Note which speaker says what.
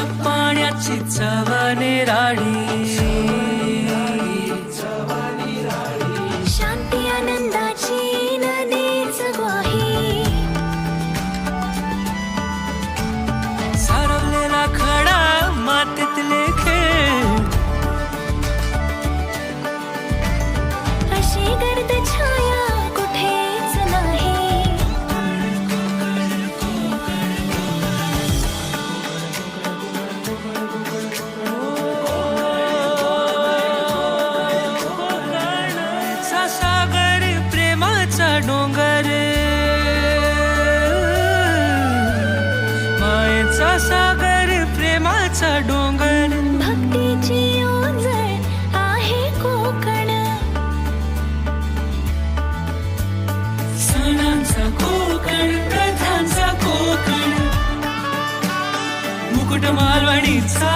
Speaker 1: पाण्याची चव निराळी सागर प्रेमाचा डोंगर.
Speaker 2: भक्तीची ओंजळ आहे कोकण.
Speaker 1: सणांचा कोकण प्रथांचा कोकण. मुकुट मालवणीचा